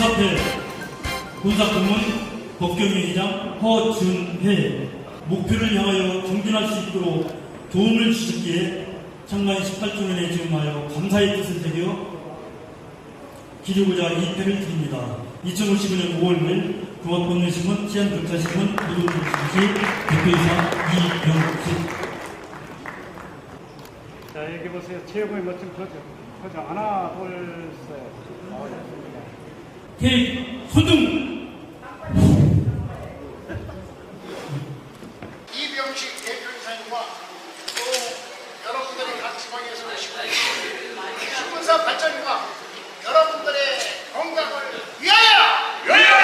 군사패 군사고문 법경위원장 허준회 목표를 향하여 정진할 수 있도록 도움을 주셨기에 창간 18주년에 지음하여 감사의 뜻을 새겨 기르고자 이 패를 드립니다. 2055년 5월 5일 중앙본내신문 시안경찰신문 노동조심시 대표이사 이병식 자 여기 보세요. 최고의 멋진 표정. 표정 하나 둘. 대 소등 이병식 대변사님과 또 여러분들의 각 지방에서 계시고 신문사 발전과 여러분들의 건강을 위하여! 위하여!